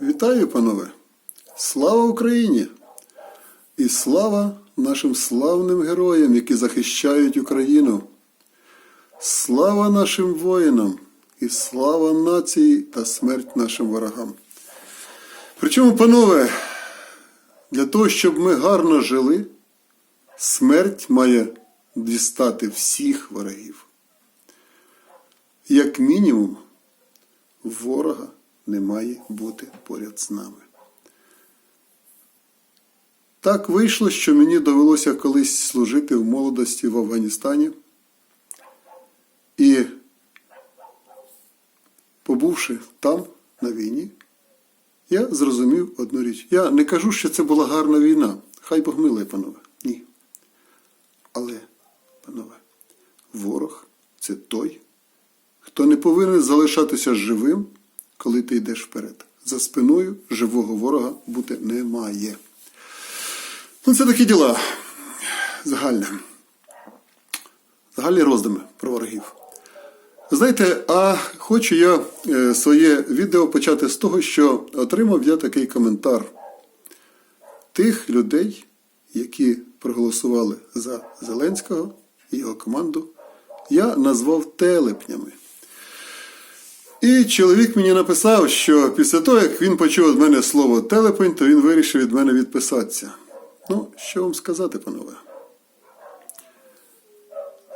Вітаю, панове! Слава Україні! І слава нашим славним героям, які захищають Україну! Слава нашим воїнам! І слава нації та смерть нашим ворогам! Причому, панове, для того, щоб ми гарно жили, смерть має дістати всіх ворогів. Як мінімум, ворога не має бути поряд з нами. Так вийшло, що мені довелося колись служити в молодості в Афганістані. І, побувши там, на війні, я зрозумів одну річ. Я не кажу, що це була гарна війна. Хай Бог милує, панове. Ні. Але, панове, ворог це той, хто не повинен залишатися живим, коли ти йдеш вперед. За спиною живого ворога бути немає. Ну, це такі діла. Загальне. Загальні роздуми про ворогів. Знаєте, а хочу я е, своє відео почати з того, що отримав я такий коментар тих людей, які проголосували за Зеленського і його команду, я назвав телепнями. І чоловік мені написав, що після того, як він почув від мене слово телепень, то він вирішив від мене відписатися. Ну, що вам сказати, панове?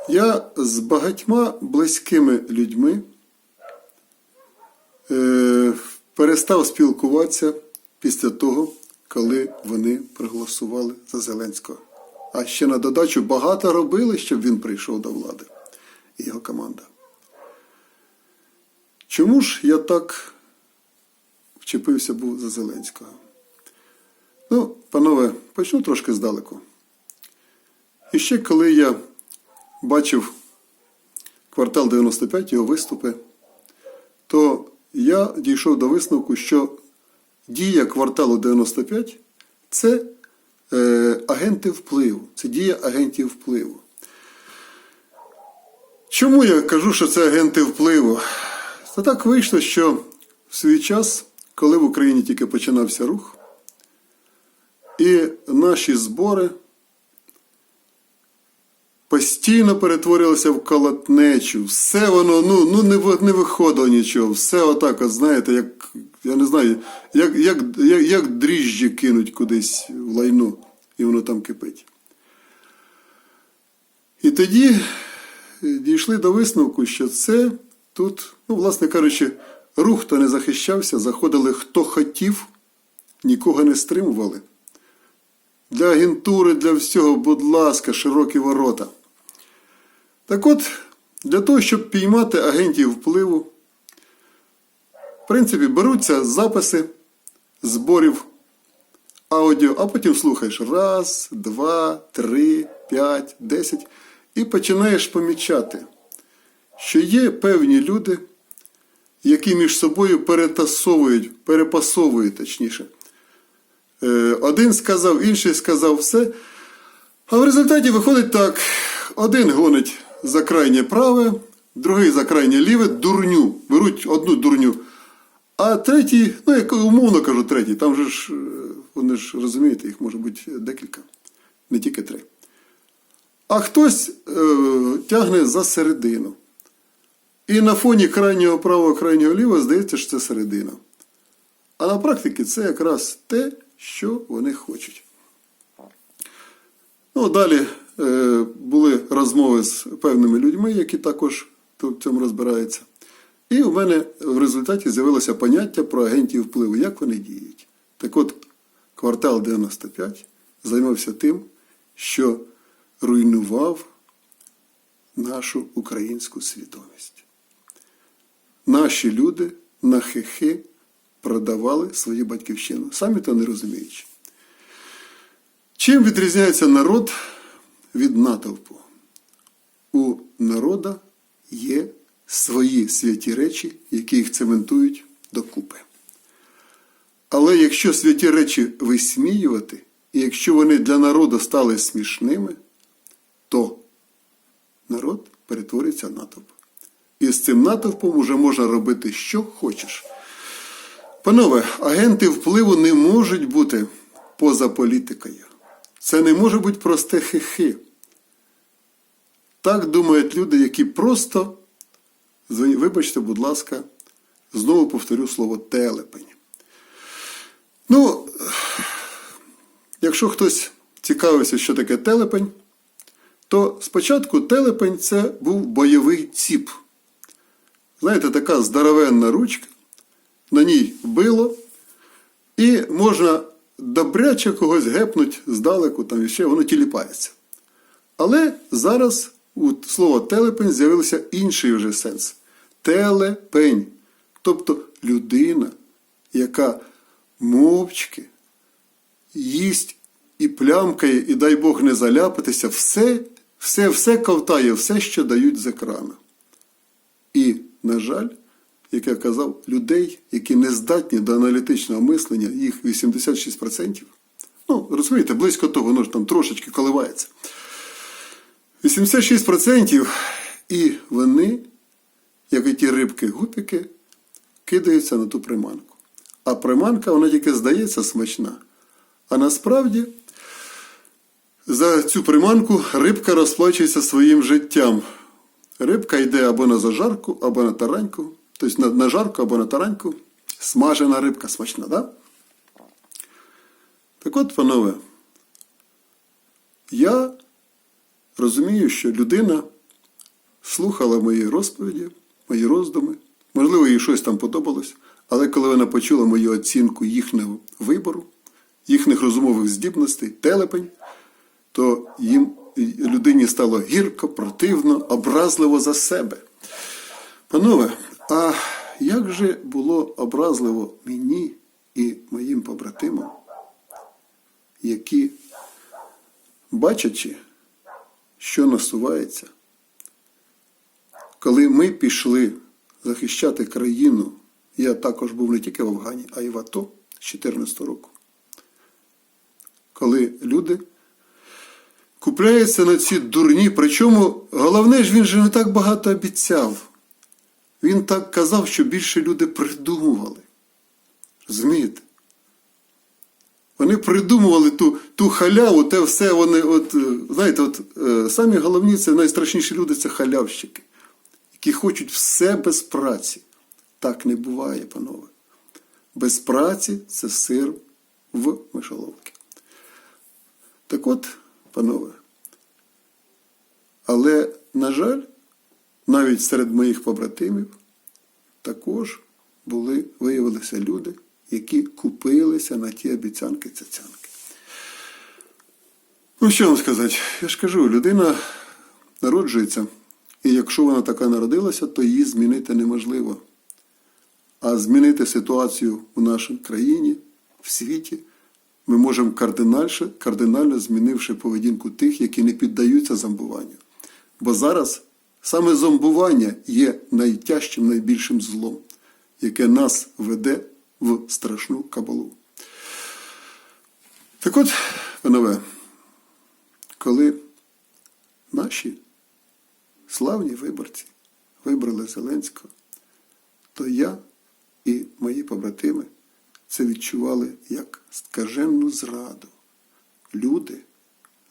Я з багатьма близькими людьми е, перестав спілкуватися після того, коли вони проголосували за Зеленського. А ще на додачу багато робили, щоб він прийшов до влади і його команда. Чому ж я так вчепився був за Зеленського? Ну, панове, почну трошки здалеку. І ще коли я бачив квартал 95, його виступи, то я дійшов до висновку, що дія кварталу 95 це е, агенти впливу, це дія агентів впливу. Чому я кажу, що це агенти впливу? Та так вийшло, що в свій час, коли в Україні тільки починався рух, і наші збори постійно перетворилося в колотнечу. Все воно ну, ну не, не виходило нічого. Все отак, от, знаєте, як, я не знаю, як, як, як, як дріжджі кинуть кудись в лайно, і воно там кипить. І тоді дійшли до висновку, що це тут, ну, власне кажучи, рух то не захищався, заходили хто хотів, нікого не стримували. Для агентури, для всього, будь ласка, широкі ворота. Так от, для того, щоб піймати агентів впливу, в принципі, беруться записи зборів аудіо, а потім слухаєш раз, два, три, п'ять, десять, і починаєш помічати, що є певні люди, які між собою перетасовують, перепасовують точніше. Е, Один сказав, інший сказав все. А в результаті виходить так: один гонить за крайнє праве, другий за крайнє ліве, дурню. Беруть одну дурню. А третій, ну як умовно кажу, третій, там же ж, е, вони ж розумієте, їх може бути декілька, не тільки три. А хтось е, тягне за середину. І на фоні крайнього правого, крайнього лівого здається, що це середина. А на практиці це якраз те, що вони хочуть. Ну, далі е, були розмови з певними людьми, які також в цьому розбираються. І у мене в результаті з'явилося поняття про агентів впливу, як вони діють. Так от, квартал 95 займався тим, що руйнував нашу українську свідомість. Наші люди на хихи продавали свою батьківщину, самі то не розуміючи. Чим відрізняється народ від натовпу? У народа є свої святі речі, які їх цементують докупи. Але якщо святі речі висміювати, і якщо вони для народу стали смішними, то народ перетворюється в натовп. І з цим натовпом уже можна робити, що хочеш. Панове, агенти впливу не можуть бути поза політикою. Це не може бути просте хихи. Так думають люди, які просто, вибачте, будь ласка, знову повторю слово телепень. Ну, якщо хтось цікавився, що таке телепень, то спочатку телепень це був бойовий ціп. Знаєте, така здоровенна ручка, на ній било, і можна добряче когось гепнуть здалеку, там ще воно тіліпається. Але зараз у слова телепень з'явився інший вже сенс. Телепень. Тобто людина, яка мовчки їсть і плямкає, і дай Бог не заляпатися, все, все, все ковтає, все, що дають з екрану. І, на жаль, як я казав, людей, які не здатні до аналітичного мислення, їх 86%. Ну, розумієте, близько того, воно ж там трошечки коливається. 86% і вони, як і ті рибки-гупіки, кидаються на ту приманку. А приманка, вона тільки здається смачна. А насправді за цю приманку рибка розплачується своїм життям. Рибка йде або на зажарку, або на тараньку, тобто на, на жарку або на тараньку. Смажена рибка смачна, да? Так от, панове, я розумію, що людина слухала мої розповіді, мої роздуми. Можливо, їй щось там подобалось, але коли вона почула мою оцінку їхнього вибору, їхніх розумових здібностей, телепень, то їм людині стало гірко, противно, образливо за себе. Панове, а як же було образливо мені і моїм побратимам, які, бачачи, що насувається, коли ми пішли захищати країну, я також був не тільки в Афгані, а й в АТО з 14 року. Коли люди купляються на ці дурні, причому головне ж він же не так багато обіцяв. Він так казав, що більше люди придумували. Розумієте? Вони придумували ту, ту халяву, те все вони, от, е, знаєте, от е, самі головні, це найстрашніші люди це халявщики, які хочуть все без праці. Так не буває, панове. Без праці це сир в мишоловки. Так от, панове, але, на жаль, навіть серед моїх побратимів також були, виявилися люди, які купилися на ті обіцянки цяцянки. Ну, що вам сказати? Я ж кажу, людина народжується, і якщо вона така народилася, то її змінити неможливо. А змінити ситуацію у нашій країні, в світі, ми можемо кардинальше, кардинально змінивши поведінку тих, які не піддаються зомбуванню. Бо зараз саме зомбування є найтяжчим, найбільшим злом, яке нас веде в страшну кабалу. Так от, панове, коли наші славні виборці вибрали Зеленського, то я і мої побратими це відчували як скаженну зраду. Люди,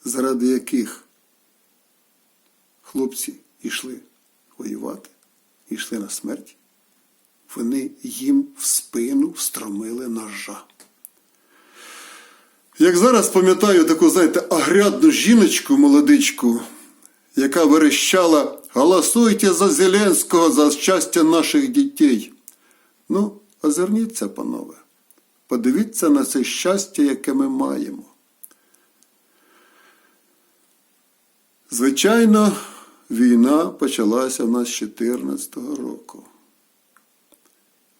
заради яких хлопці йшли воювати, йшли на смерть, вони їм в спину встромили ножа. Як зараз пам'ятаю таку, знаєте, агрядну жіночку, молодичку, яка верещала Голосуйте за Зеленського за щастя наших дітей. Ну, озирніться, панове. Подивіться на це щастя, яке ми маємо. Звичайно, війна почалася в нас з 2014 року.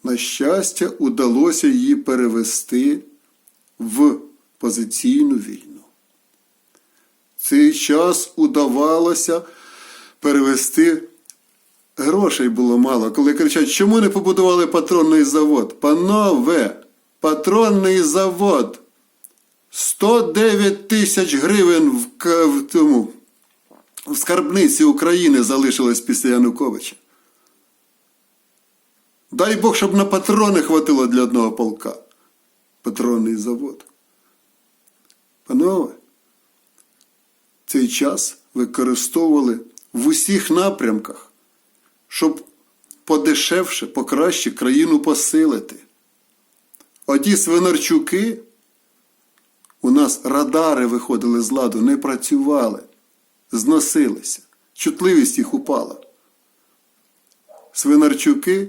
На щастя, удалося її перевести в позиційну війну. Цей час удавалося перевести. Грошей було мало, коли кричать, чому не побудували патронний завод? Панове, патронний завод. 109 тисяч гривень в, в, тому, в скарбниці України залишилось після Януковича. Дай Бог, щоб на патрони хватило для одного полка. Патронний завод. Панове, цей час використовували в усіх напрямках, щоб подешевше, покраще країну посилити. Оті свинарчуки, у нас радари виходили з ладу, не працювали, зносилися, чутливість їх упала. Свинарчуки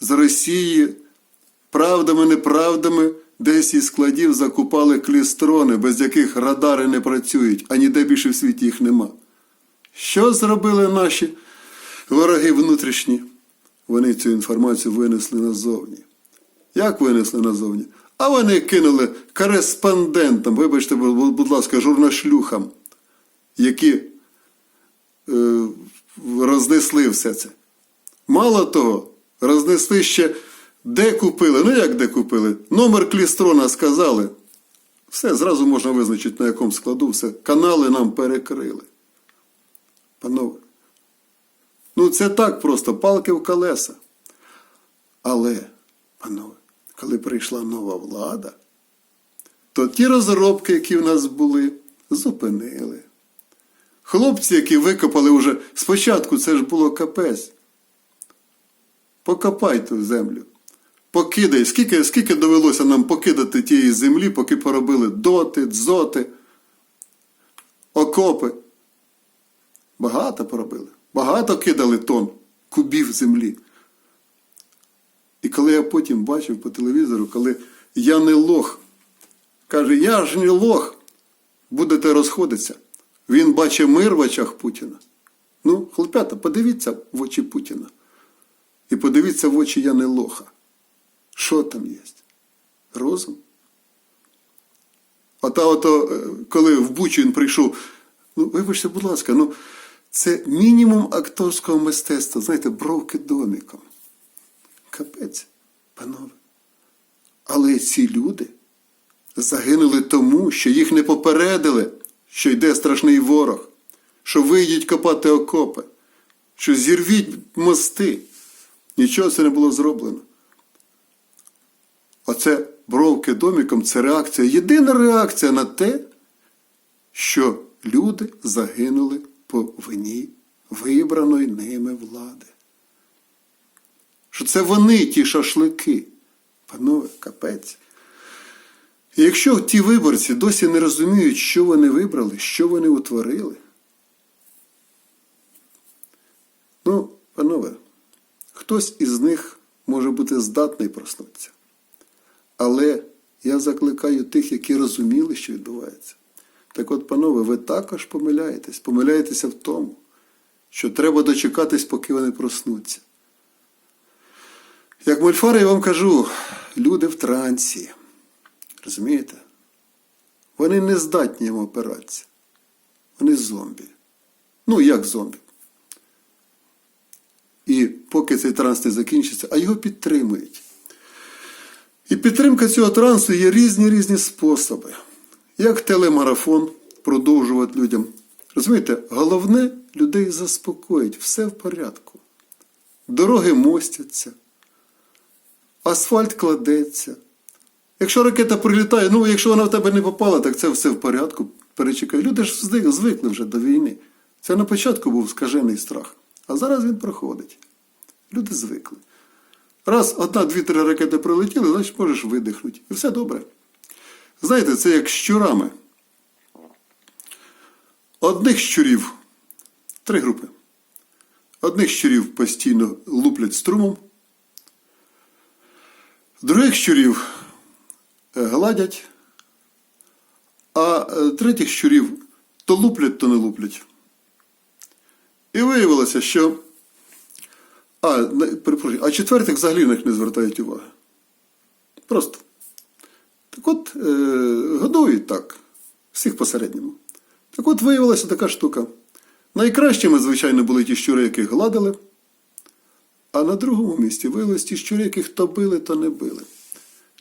з Росії правдами, неправдами десь із складів закупали клістрони, без яких радари не працюють, а ніде більше в світі їх нема. Що зробили наші вороги внутрішні? Вони цю інформацію винесли назовні. Як винесли назовні? А вони кинули кореспондентам, вибачте, будь ласка, журнашлюхам, які е, рознесли все це. Мало того, рознесли ще, де купили. Ну як де купили? Номер клістрона сказали. Все, зразу можна визначити, на якому складу все. Канали нам перекрили. Панове. Ну, це так просто, палки в колеса. Але, панове, коли прийшла нова влада, то ті розробки, які в нас були, зупинили. Хлопці, які викопали вже спочатку, це ж було капець. Покопай ту землю. Покидай. Скільки, скільки довелося нам покидати тієї землі, поки поробили доти, дзоти, окопи. Багато поробили. Багато кидали тонн кубів землі. І коли я потім бачив по телевізору, коли я не лох, каже, я ж не лох, будете розходитися. Він бачить мир в очах Путіна. Ну, хлопята, подивіться в очі Путіна. І подивіться в очі я не лоха. Що там є? Розум? А та ото, е, коли в Бучу він прийшов, ну, вибачте, будь ласка, ну, це мінімум акторського мистецтва, знаєте, бровки доміком. Капець, панове. Але ці люди загинули тому, що їх не попередили, що йде страшний ворог, що вийдіть копати окопи, що зірвіть мости. Нічого це не було зроблено. Оце бровки доміком це реакція, єдина реакція на те, що люди загинули по вині вибраної ними влади. Що це вони ті шашлики. Панове, капець. І якщо ті виборці досі не розуміють, що вони вибрали, що вони утворили. Ну, панове, хтось із них може бути здатний проснутися. Але я закликаю тих, які розуміли, що відбувається. Так от, панове, ви також помиляєтесь, помиляєтеся в тому, що треба дочекатись, поки вони проснуться. Як Мольфар, я вам кажу, люди в трансі. Розумієте? Вони не здатні їм опиратися. Вони зомбі. Ну, як зомбі. І поки цей транс не закінчиться, а його підтримують. І підтримка цього трансу є різні різні способи. Як телемарафон продовжувати людям. Розумієте, головне людей заспокоїть, все в порядку. Дороги мостяться, асфальт кладеться. Якщо ракета прилітає, ну якщо вона в тебе не попала, так це все в порядку. Перечекай. Люди ж звикли вже до війни. Це на початку був скажений страх, а зараз він проходить. Люди звикли. Раз одна, дві, три ракети прилетіли, значить можеш видихнути. І все добре. Знаєте, це як щурами. Одних щурів, три групи. Одних щурів постійно луплять струмом, других щурів е, гладять, а е, третіх щурів то луплять, то не луплять. І виявилося, що. А, перепрошую, а четвертих взагалі на них не звертають уваги. Просто. Так от, е, годують так, всіх посередньому. Так от виявилася така штука. Найкращими, звичайно, були ті щури, яких гладили, а на другому місці виявилися ті щури, яких то били, то не били.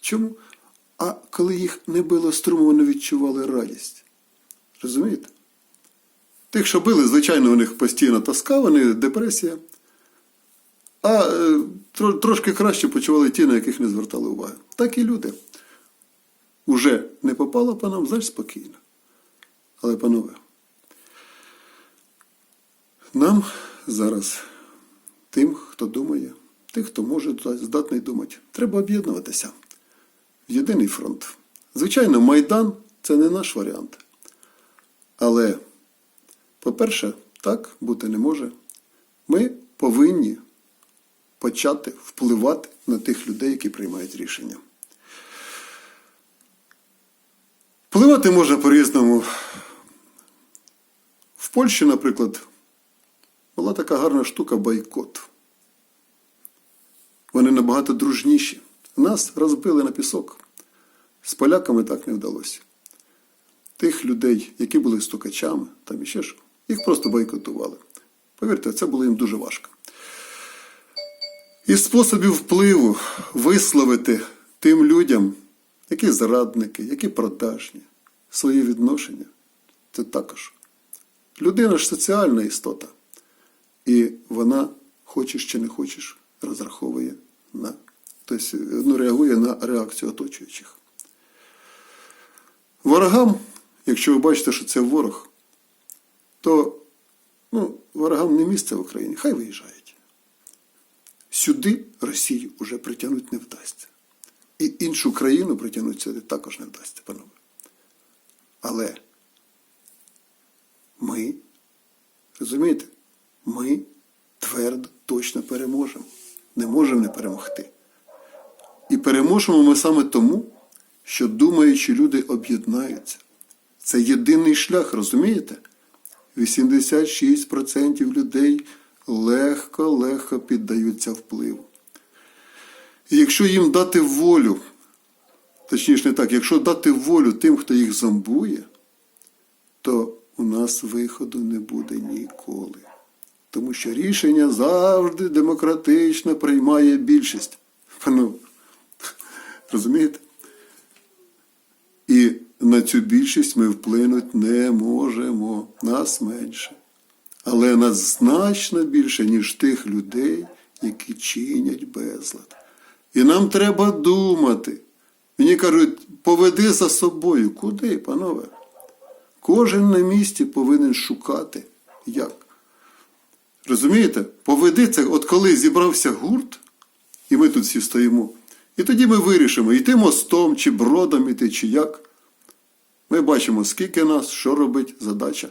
Чому? А коли їх не било струму, вони відчували радість. Розумієте? Тих, що били, звичайно, у них постійно тоска, вони депресія. А е, тро- трошки краще почували ті, на яких не звертали уваги. Так і люди. Уже не попало по нам, значить спокійно. Але, панове, нам зараз, тим, хто думає, тих, хто може здатний думати, треба об'єднуватися в єдиний фронт. Звичайно, Майдан це не наш варіант. Але, по-перше, так бути не може. Ми повинні почати впливати на тих людей, які приймають рішення. Впливати можна по-різному. В Польщі, наприклад, була така гарна штука бойкот. Вони набагато дружніші. Нас розбили на пісок. З поляками так не вдалося. Тих людей, які були стукачами, там іще що, їх просто бойкотували. Повірте, це було їм дуже важко. Із способів впливу висловити тим людям, які зрадники, які продажні, свої відношення, це також. Людина ж соціальна істота. І вона, хочеш чи не хочеш, розраховує на, тобто, ну, реагує на реакцію оточуючих. Ворогам, якщо ви бачите, що це ворог, то ну, ворогам не місце в Україні, хай виїжджають. Сюди Росію вже притягнути не вдасться. І іншу країну притягнути сюди також не вдасться, панове. Але ми, розумієте, ми твердо, точно переможемо. Не можемо не перемогти. І переможемо ми саме тому, що думаючі люди об'єднаються. Це єдиний шлях, розумієте? 86% людей легко-легко піддаються впливу. І якщо їм дати волю, точніше не так, якщо дати волю тим, хто їх зомбує, то у нас виходу не буде ніколи. Тому що рішення завжди демократично приймає більшість. Панове, розумієте? І на цю більшість ми вплинути не можемо, нас менше. Але нас значно більше, ніж тих людей, які чинять безлад. І нам треба думати. Мені кажуть, поведи за собою. Куди, панове? Кожен на місці повинен шукати. Як? Розумієте? Поведи це, от коли зібрався гурт, і ми тут всі стоїмо, і тоді ми вирішимо, йти мостом, чи бродом іти, чи як. Ми бачимо, скільки нас, що робить задача.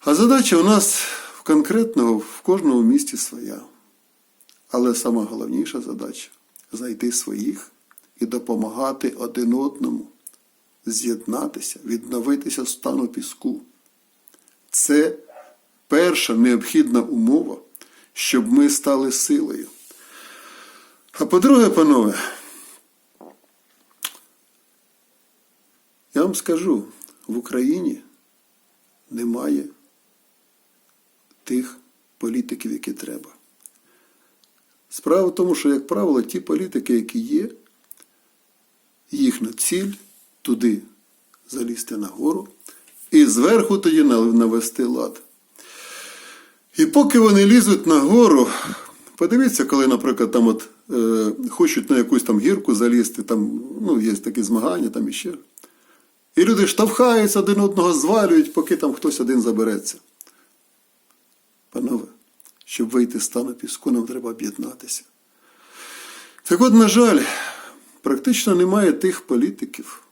А задача у нас конкретного в кожному місті своя. Але сама головніша задача знайти своїх і допомагати один одному, з'єднатися, відновитися з стану піску. Це перша необхідна умова, щоб ми стали силою. А по-друге, панове, я вам скажу, в Україні немає тих політиків, які треба. Справа в тому, що, як правило, ті політики, які є, їхня ціль туди залізти нагору і зверху тоді навести лад. І поки вони лізуть нагору, подивіться, коли, наприклад, там от, е, хочуть на якусь там гірку залізти, там, ну, є такі змагання, там іще. І люди штовхаються один одного, звалюють, поки там хтось один забереться. Панове, щоб вийти з стану піску, нам треба об'єднатися. Так от, на жаль, практично немає тих політиків,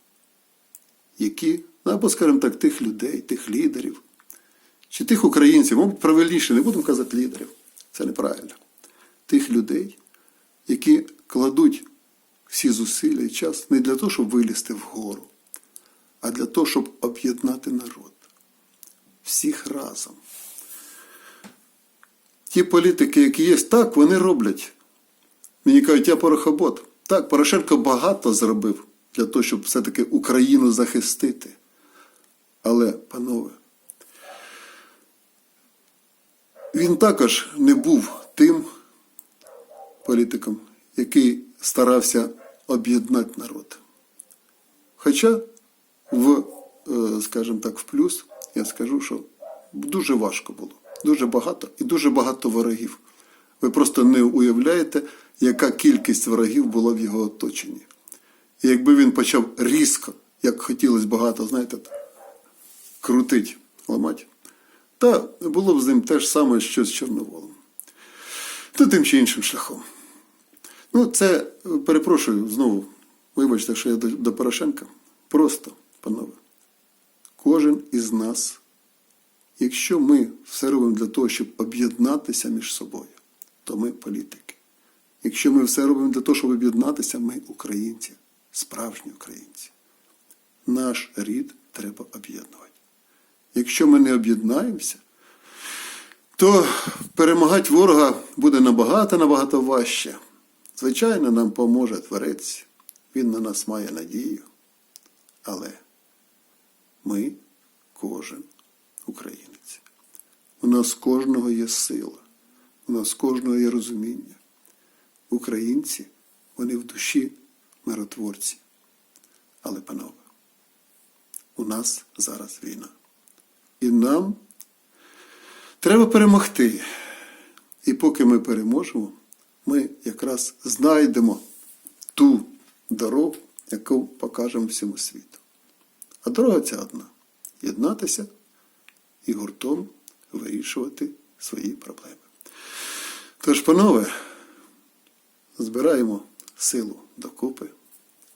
які, ну, або, скажімо так, тих людей, тих лідерів, чи тих українців, мабуть, правильніше, не будемо казати лідерів, це неправильно. Тих людей, які кладуть всі зусилля і час не для того, щоб вилізти вгору, а для того, щоб об'єднати народ. Всіх разом. Ті політики, які є, так, вони роблять. Мені кажуть, я порохобот. Так, Порошенко багато зробив для того, щоб все-таки Україну захистити. Але, панове, він також не був тим політиком, який старався об'єднати народ. Хоча, в, е, скажімо так, в плюс я скажу, що дуже важко було. Дуже багато і дуже багато ворогів. Ви просто не уявляєте, яка кількість ворогів була в його оточенні. І якби він почав різко, як хотілося багато, знаєте, крутить, ламати, та було б з ним те ж саме, що з Чорноволом. То тим чи іншим шляхом. Ну, це, перепрошую, знову, вибачте, що я до, до Порошенка. Просто, панове, кожен із нас, якщо ми все робимо для того, щоб об'єднатися між собою, то ми політики. Якщо ми все робимо для того, щоб об'єднатися, ми українці, справжні українці. Наш рід треба об'єднувати. Якщо ми не об'єднаємося, то перемагати ворога буде набагато-набагато важче. Звичайно, нам поможе Творець, Він на нас має надію. Але ми кожен українець. У нас кожного є сила, у нас кожного є розуміння. Українці, вони в душі миротворці. Але, панове, у нас зараз війна. І нам треба перемогти. І поки ми переможемо, ми якраз знайдемо ту дорогу, яку покажемо всьому світу. А дорога ця одна єднатися і гуртом вирішувати свої проблеми. Тож, панове, збираємо силу докупи.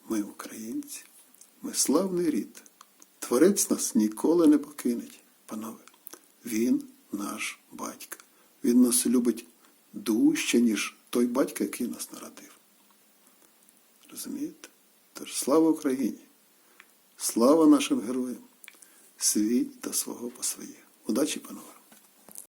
Ми українці, ми славний рід. Творець нас ніколи не покинеть, панове. Він наш батько. Він нас любить дужче, ніж той батько, який нас народив. Розумієте? Тож слава Україні! Слава нашим героям! Свій та свого по своє. Удачі, панове!